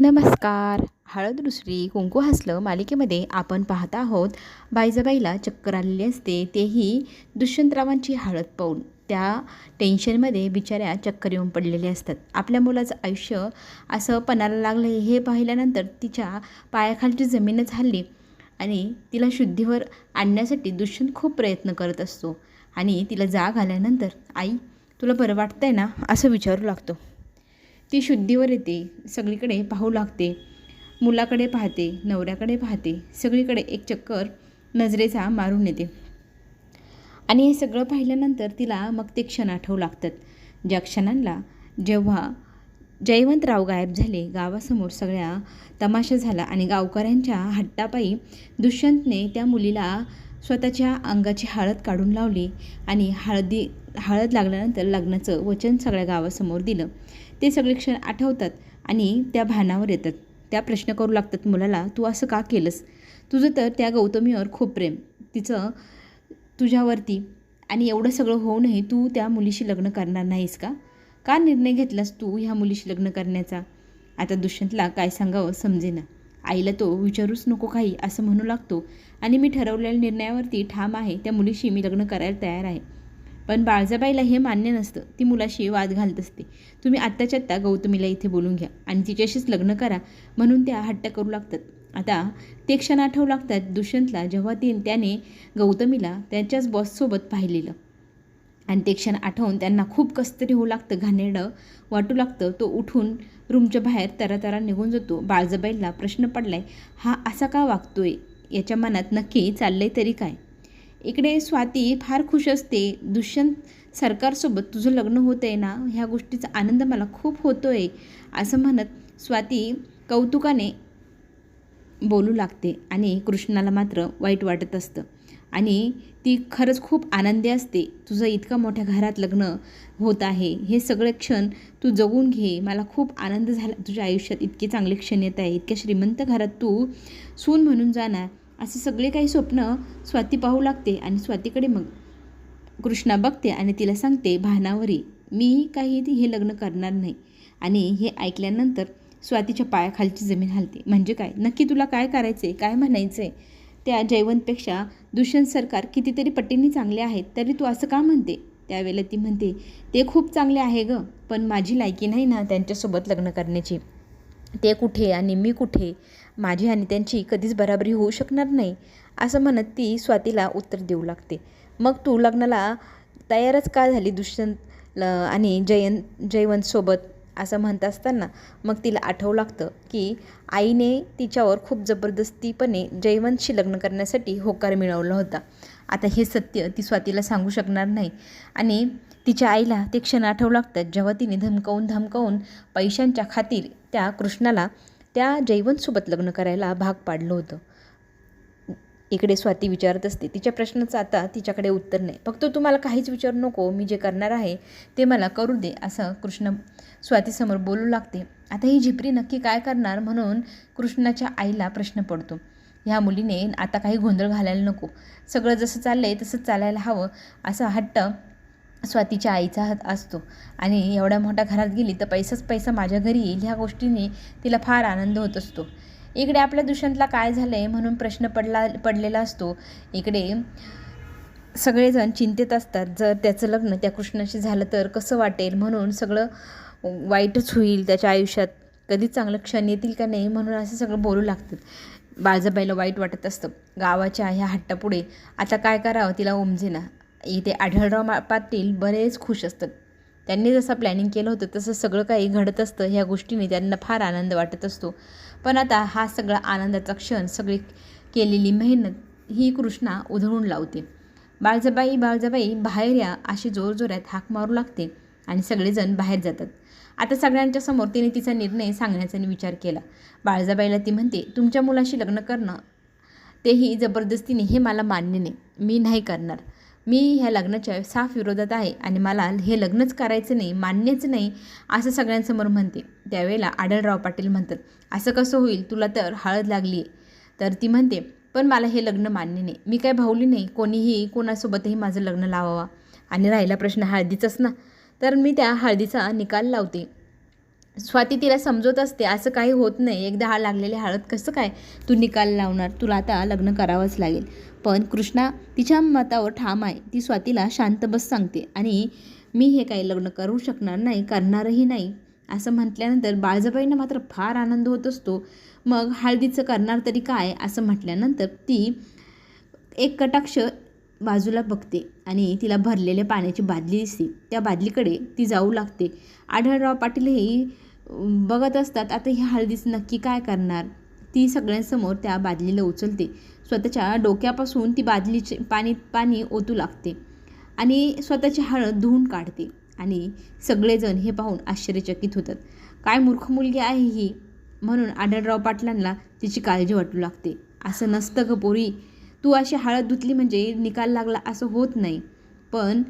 नमस्कार. हळद दुसरी कुंकू हसलं मालिकेमध्ये आपण पाहत आहोत बाईजाबाईला चक्कर आलेली असते तेही दुष्यंतरावांची हळद पाहून. त्या टेन्शनमध्ये बिचाऱ्या चक्कर येऊन पडलेले असतात. आपल्या मुलाचं आयुष्य असं पणाला लागलं हे पाहिल्यानंतर तिच्या पायाखालची जमीनच हल्ली आणि तिला शुद्धीवर आणण्यासाठी दुष्यंत खूप प्रयत्न करत असतो. आणि तिला जाग आल्यानंतर आई तुला बरं वाटतंय ना? असं विचारू लागतो. ती शुद्धीवर येते सगळीकडे पाहू लागते. मुलाकडे पाहते नवऱ्याकडे पाहते सगळीकडे एक चक्कर नजरेचा मारून येते. आणि हे सगळं पाहिल्यानंतर तिला मग ते क्षण आठवू लागतात. ज्या क्षणांना जेव्हा जयवंतराव गायब झाले गावासमोर सगळ्या तमाशा झाला आणि गावकऱ्यांच्या हट्टापायी दुष्यंतने त्या मुलीला स्वतःच्या अंगाची हळद काढून लावली आणि हळदी हळद लागल्यानंतर लग्नाचं वचन सगळ्या गावासमोर दिलं. ते सगळे क्षण आठवतात आणि त्या भानावर येतात. त्या प्रश्न करू लागतात मुलाला तू असं का केलंस? तुझं तर त्या गौतमीवर खूप प्रेम. तिचं तुझ्यावरती. आणि एवढं सगळं होऊनही तू त्या मुलीशी लग्न करणार नाहीस का? का निर्णय घेतलास तू ह्या मुलीशी लग्न करण्याचा? आता दुष्यंतला काय सांगावं समजेना. आईला तो विचारूच नको काही असं म्हणू लागतो. आणि मी ठरवलेल्या निर्णयावरती ठाम आहे. त्या मुलीशी मी लग्न करायला तयार आहे. पण बाळजाबाईला हे मान्य नसतं. ती मुलाशी वाद घालत असते. तुम्ही आत्ताच्या आत्ता गौतमीला इथे बोलून घ्या आणि तिच्याशीच लग्न करा म्हणून त्या हट्ट करू लागतात. आता ते क्षण आठवू लागतात दुष्यंतला जेव्हा ती त्याने गौतमीला त्यांच्याच बॉससोबत पाहिलेलं. आणि ते क्षण आठवून त्यांना खूप कसतरी होऊ लागतं घाणेरडं वाटू लागतं. तो उठून रूमच्या बाहेर तरातरा निघून जातो. बाळजाबाईला प्रश्न पडलाय हा असा का वागतोय? याच्या मनात नक्की चाललंय तरी काय? इकडे स्वाती फार खुश असते. दुष्यंत सरकारसोबत तुझं लग्न होतं आहे ना? ह्या गोष्टीचा आनंद मला खूप होतो आहे असं म्हणत स्वाती कौतुकाने बोलू लागते आणि कृष्णाला मात्र वाईट वाटत असतं. आणि ती खरंच खूप आनंदी असते. तुझं इतकं मोठ्या घरात लग्न होत आहे. हे सगळे क्षण तू जगून घे. मला खूप आनंद झाला. तुझ्या आयुष्यात इतके चांगले क्षण येत आहे इतक्या श्रीमंत घरात तू सून म्हणून जाणार. असे सगळे काही स्वप्न स्वाती पाहू लागते आणि स्वातीकडे मग कृष्णा बघते आणि तिला सांगते भानावरी मी काही हे लग्न करणार नाही. आणि हे ऐकल्यानंतर स्वातीच्या पायाखालची जमीन हलते. म्हणजे काय? नक्की तुला काय करायचं आहे काय म्हणायचं आहे त्या जयवंतपेक्षा दुष्यंत सरकार कितीतरी पटींनी चांगले आहेत तरी तू असं का म्हणते? त्यावेळेला ती म्हणते ते खूप चांगले आहे गं पण माझी लायकी नाही ना त्यांच्यासोबत लग्न करण्याची. ते कुठे आणि मी कुठे? माझी आणि त्यांची कधीच बराबरी होऊ शकणार नाही असं म्हणत ती स्वातीला उत्तर देऊ लागते. मग तू लग्नाला तयारच का झाली दुष्यंत आणि जयंत जयवंतसोबत? असं म्हणत असताना मग तिला आठवू लागतं की आईने तिच्यावर खूप जबरदस्तीपणे जयवंतशी लग्न करण्यासाठी होकार मिळवला होता. आता हे सत्य ती स्वातीला सांगू शकणार नाही. आणि तिच्या आईला ते क्षण आठवू लागतात जेव्हा तिने धमकवून धमकावून पैशांच्या खातीर त्या कृष्णाला त्या जयवंतसोबत लग्न करायला भाग पाडलं होतं. इकडे स्वाती विचारत असते तिच्या प्रश्नाचं आता तिच्याकडे उत्तर नाही. फक्त तुम्हाला काहीच विचारू नको. मी जे करणार आहे ते मला करू दे असं कृष्ण स्वातीसमोर बोलू लागते. आता ही झिपरी नक्की काय करणार? म्हणून कृष्णाच्या आईला प्रश्न पडतो. ह्या मुलीने आता काही गोंधळ घालायला नको. सगळं जसं चाललं आहे तसंच चालायला हवं असा हट्ट स्वातीच्या आईचा हात असतो. आणि एवढ्या मोठ्या घरात गेली तर पैसाच पैसा माझ्या घरी येईल ह्या गोष्टीने तिला फार आनंद होत असतो. इकडे आपल्या दुष्यंतला काय झालं आहे म्हणून प्रश्न पडला पडलेला असतो. इकडे सगळेजण चिंतेत असतात जर त्याचं लग्न त्या कृष्णाशी झालं तर कसं वाटेल म्हणून सगळं वाईटच होईल त्याच्या आयुष्यात. कधीच चांगलं क्षण येतील का नाही म्हणून असं सगळं बोलू लागतात. बाळजाबाईला वाईट वाटत असतं. गावाच्या ह्या हट्टापुढे आता काय करावं तिला उमजेना. इथे आढळराव पाटील बरेच खुश असतात. त्यांनी जसं प्लॅनिंग केलं होतं तसं सगळं काही घडत असतं ह्या गोष्टीने त्यांना फार आनंद वाटत असतो. पण आता हा सगळा आनंदाचा क्षण सगळी केलेली मेहनत ही कृष्णा उधळून लावते. बाळजाबाई बाळजाबाई बाहेर या अशी जोरजोरात हाक मारू लागते आणि सगळेजण बाहेर जातात. आता सगळ्यांच्या समोर तिने तिचा निर्णय सांगण्याचा विचार केला. बाळजाबाईला ती म्हणते तुमच्या मुलाशी लग्न करणं तेही जबरदस्तीने हे मला मान्य नाही. मी नाही करणार. मी ह्या लग्नाच्या साफ विरोधात आहे आणि मला हे लग्नच करायचं नाही मान्यच नाही असं सगळ्यांसमोर म्हणते. त्यावेळेला आढळराव पाटील म्हणतात असं कसं होईल? तुला तर हळद लागली आहे तर ती म्हणते पण मला हे लग्न मान्य नाही. मी काय भावली नाही. कोणीही कोणासोबतही माझं लग्न लावावा आणि राहिला प्रश्न हळदीचाच ना. तर मी त्या हळदीचा निकाल लावते. स्वाती तिला समजवत असते असं काही होत नाही. एकदा हा लागलेले हळद कसं काय तू निकाल लावणार? तुला आता लग्न करावंच लागेल. पण कृष्णा तिच्या मतावर ठाम आहे. ती स्वातीला शांत बस सांगते आणि मी हे काही लग्न करू शकणार नाही करणारही नाही. असं म्हटल्यानंतर बाळजबाईंना मात्र फार आनंद होत असतो. मग हळदीचं करणार तरी काय? असं म्हटल्यानंतर ती एक कटाक्ष बाजूला बघते आणि तिला भरलेल्या पाण्याची बादली दिसते. त्या बादलीकडे ती जाऊ लागते. आढळराव पाटीलही बघत असतात आता ही हळदीच नक्की काय करणार? ती सगळ्यांसमोर त्या बादलीला उचलते. स्वतःच्या डोक्यापासून ती बादलीचे पाणी पाणी ओतू लागते आणि स्वतःची हळद धुवून काढते. आणि सगळेजण हे पाहून आश्चर्यचकित होतात. काय मूर्ख मुलगी आहे ही? म्हणून आढळराव पाटलांना तिची काळजी वाटू लागते. असं नसतं ग पोरी. तू अशी हळद धुतली म्हणजे निकाल लागला असं होत नाही. पण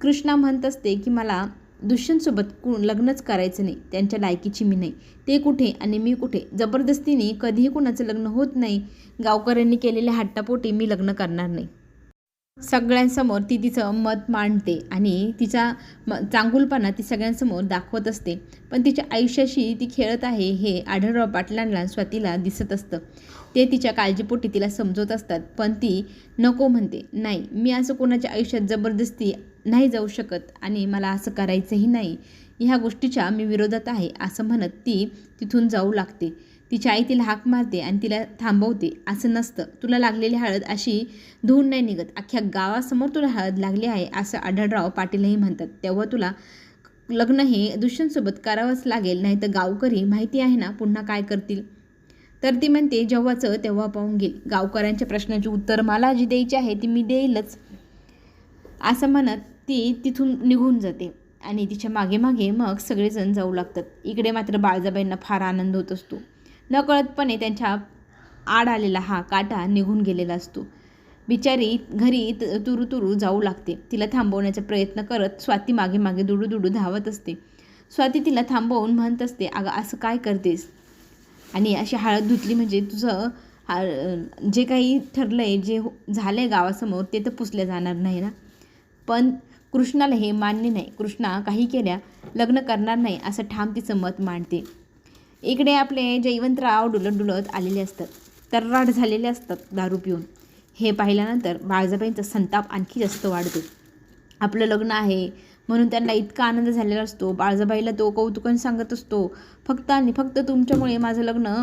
कृष्णा म्हणत असते की मला दुष्यंतसोबत कु लग्नच करायचं नाही. त्यांच्या लायकीची मी नाही. ते कुठे आणि मी कुठे? जबरदस्तीने कधीही कुणाचं लग्न होत नाही. गावकऱ्यांनी केलेल्या हट्टापोटी मी लग्न करणार नाही. सगळ्यांसमोर ती तिचं मत मांडते आणि तिचा म चांगुलपणा ती सगळ्यांसमोर दाखवत असते. पण तिच्या आयुष्याशी ती खेळत आहे हे आढळराव पाटलांना स्वातीला दिसत असतं. ते तिच्या काळजीपोटी तिला समजवत असतात पण ती नको म्हणते. नाही मी असं कोणाच्या आयुष्यात जबरदस्ती नाही जाऊ शकत आणि मला असं करायचंही नाही. ह्या गोष्टीच्या मी विरोधात आहे असं म्हणत ती तिथून जाऊ लागते. तिची आई तिला हाक मारते आणि तिला थांबवते. असं नसतं. तुला लागलेली हळद अशी धुवून नाही निघत. अख्ख्या गावासमोर तुला हळद लागली आहे असं आढळराव पाटीलही म्हणतात. तेव्हा तुला लग्न हे दुष्यंतसोबत करावंच लागेल नाही तर गावकरी माहिती आहे ना पुन्हा काय करतील? तर ती म्हणते जेव्हाचं तेव्हा पाहून घेईल. गावकऱ्यांच्या प्रश्नाची उत्तर मला जी द्यायची आहे ती मी देईलच. असं म्हणत ती तिथून निघून जाते. आणि तिच्यामागे मागे मग सगळेजण जाऊ लागतात. इकडे मात्र बाळजाबाईंना फार आनंद होत असतो. नकळतपणे त्यांच्या आड आलेला हा काटा निघून गेलेला असतो. बिचारी घरी त- तुरू तुरू जाऊ लागते. तिला थांबवण्याचा प्रयत्न करत स्वाती मागे मागे दुडू दुडू धावत असते. स्वाती तिला थांबवून म्हणत असते अगं असं काय करतेस? आणि अशी हळद धुतली म्हणजे तुझं हा- जे काही ठरलं आहे जे हो-, झालं आहे गावासमोर ते तर पुसलं जाणार नाही ना? पण कृष्णाला हे मान्य नाही. कृष्णा काही केल्या लग्न करणार नाही असं ठाम तिचं मत मांडते. इकडे आपले जयवंतराव डुलत डुलत आलेले असतात. तर्राट झालेले असतात दारू पिऊन. हे पाहिल्यानंतर बाळजाबाईंचा संताप आणखी जास्त वाढतो. आपलं लग्न आहे. म्हणून त्यांना इतका आनंद झालेला असतो. बाळजाबाईला तो कौतुकाने सांगत असतो फक्त आणि फक्त तुमच्यामुळे माझं लग्न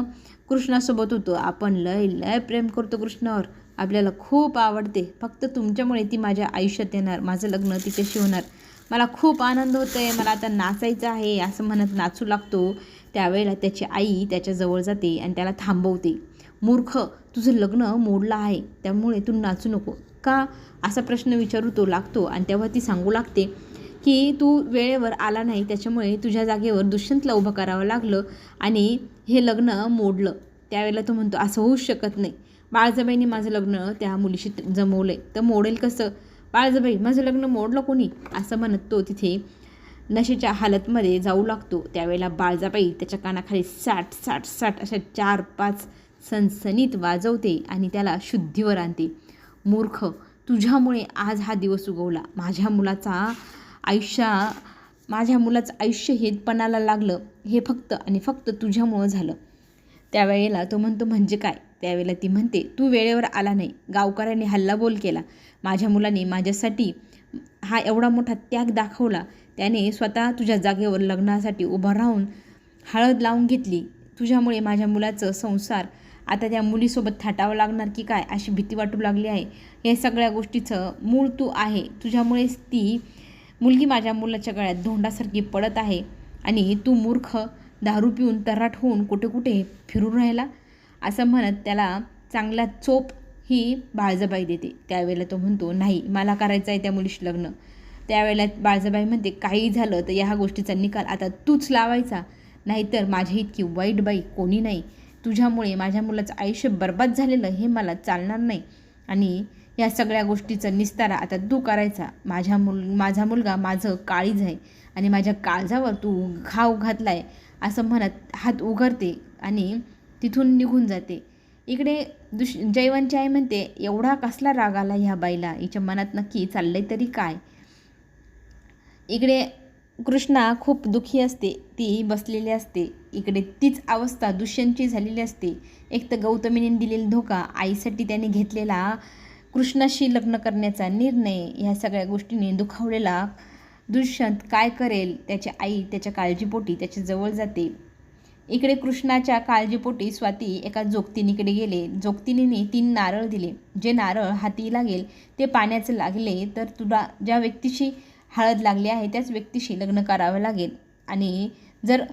कृष्णासोबत होतं. आपण लय लय प्रेम करतो कृष्णावर. आपल्याला खूप आवडते. फक्त तुमच्यामुळे ती माझ्या आयुष्यात येणार. माझं लग्न तिच्याशी होणार. मला खूप आनंद होतो आहे मला आता नाचायचं आहे असं म्हणत नाचू लागतो. त्यावेळेला त्याची आई त्याच्याजवळ जाते आणि त्याला थांबवते. मूर्ख तुझं लग्न मोडलं आहे त्यामुळे तू नाचू नको. का असा प्रश्न विचारू तो लागतो आणि तेव्हा ती सांगू लागते की तू वेळेवर आला नाही त्याच्यामुळे तुझ्या जागेवर दुष्यंतला उभं करावं लागलं आणि हे लग्न मोडलं. त्यावेळेला तो म्हणतो असं होऊच शकत नाही. बाळजाबाईंनी माझं लग्न त्या मुलीशी जमवलं आहे तर मोडेल कसं? बाळजबाई माझं लग्न मोडलं कोणी? असं म्हणत तो तिथे नशेच्या हालतमध्ये जाऊ लागतो. त्यावेळेला बाळजाबाई त्याच्या कानाखाली साठ साठ साठ अशा चार पाच सनसनीत वाजवते आणि त्याला शुद्धीवर आणते. मूर्ख तुझ्यामुळे आज हा दिवस उगवला. माझ्या मुलाचा आयुष्या माझ्या मुलाचं आयुष्य हे पणाला लागलं. हे फक्त आणि फक्त तुझ्यामुळं झालं. त्यावेळेला तो म्हणतो म्हणजे काय? त्यावेळेला ती म्हणते तू वेळेवर आला नाही. गावकऱ्यांनी हल्लाबोल केला. माझ्या मुलाने माझ्यासाठी हा एवढा मोठा त्याग दाखवला. त्याने स्वतः तुझ्या जागेवर लग्नासाठी उभं राहून हळद लावून घेतली. तुझ्यामुळे माझ्या मुलाचं संसार आता त्या मुलीसोबत थाटावं लागणार की काय अशी भीती वाटू लागली आहे. या सगळ्या गोष्टीचं मूळ तू आहे. तुझ्यामुळेच ती मुलगी माझ्या मुलाच्या गळ्यात धोंडासारखी पडत आहे आणि तू मूर्ख दारू पिऊन तर्राट होऊन कुठे कुठे फिरून राहिला? असं म्हणत त्याला चांगला चोप ही बाळजबाई देते. त्यावेळेला तो म्हणतो नाही मला करायचं आहे त्या मुलीशी लग्न. त्यावेळेला बाळजाबाई म्हणते काही झालं तर ह्या गोष्टीचा निकाल आता तूच लावायचा. नाहीतर माझ्या इतकी वाईट बाई कोणी नाही. तुझ्यामुळे माझ्या मुलाचं आयुष्य बर्बाद झालेलं हे मला चालणार नाही. आणि या सगळ्या गोष्टीचा निस्तारा आता तू करायचा. माझ्या मुल माझा मुलगा माझं काळीज आहे. आणि माझ्या काळजावर तू घाव घातला आहे असं म्हणत हात उघडते आणि तिथून निघून जाते. इकडे दुष जैवांची आई म्हणते एवढा कसला राग आला ह्या बाईला? हिच्या मनात नक्की चाललंय तरी काय? इकडे कृष्णा खूप दुःखी असते. ती बसलेली असते. इकडे तीच अवस्था दुष्यंतची झालेली असते. एक तर गौतमीने दिलेला धोका आईसाठी त्याने घेतलेला कृष्णाशी लग्न करण्याचा निर्णय ह्या सगळ्या गोष्टीने दुखावलेला दुष्यंत काय करेल? त्याची आई त्याच्या काळजीपोटी त्याच्याजवळ जाते. इकडे कृष्णाच्या काळजीपोटी स्वाती एका जोगतिनीकडे गेले. जोगतिनीने तीन नारळ दिले. जे नारळ हाती लागेल ते पाण्याचं लागले तर तुला ज्या व्यक्तीशी हळद लागली आहे त्याच व्यक्तीशी लग्न करावं लागेल. आणि जर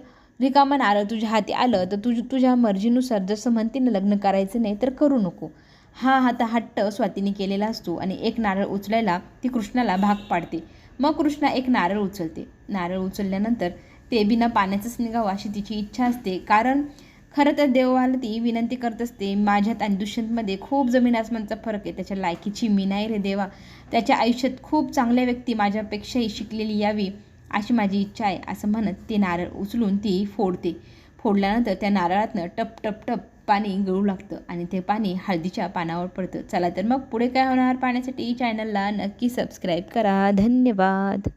रिकामा नारळ तुझ्या हाती आलं तर तुझ तुझ्या मर्जीनुसार जसं म्हणते ना लग्न करायचं नाही तर करू नको. हा हात हट्ट स्वातीने केलेला असतो आणि एक नारळ उचलायला ती कृष्णाला भाग पाडते. मग कृष्णा एक नारळ उचलते. नारळ उचलल्यानंतर ते बिना पाण्याचंच निघावं अशी तिची इच्छा असते. कारण खरं तर देवाला ती विनंती करत असते माझ्यात आणि दुष्यंतमध्ये खूप जमीन आसमानचा फरक आहे. त्याच्या लायकीची मी नाही रे देवा. त्याच्या आयुष्यात खूप चांगल्या व्यक्ती माझ्यापेक्षाही शिकलेली यावी अशी माझी इच्छा आहे असं म्हणत ते नारळ उचलून ती फोडते. फोडल्यानंतर त्या नारळातनं टप टप टप पाणी गळू लागतं आणि ते पाणी हळदीच्या पानावर पडतं. चला तर मग पुढे काय होणार? पाण्यासाठी चॅनलला नक्की सबस्क्राईब करा. धन्यवाद.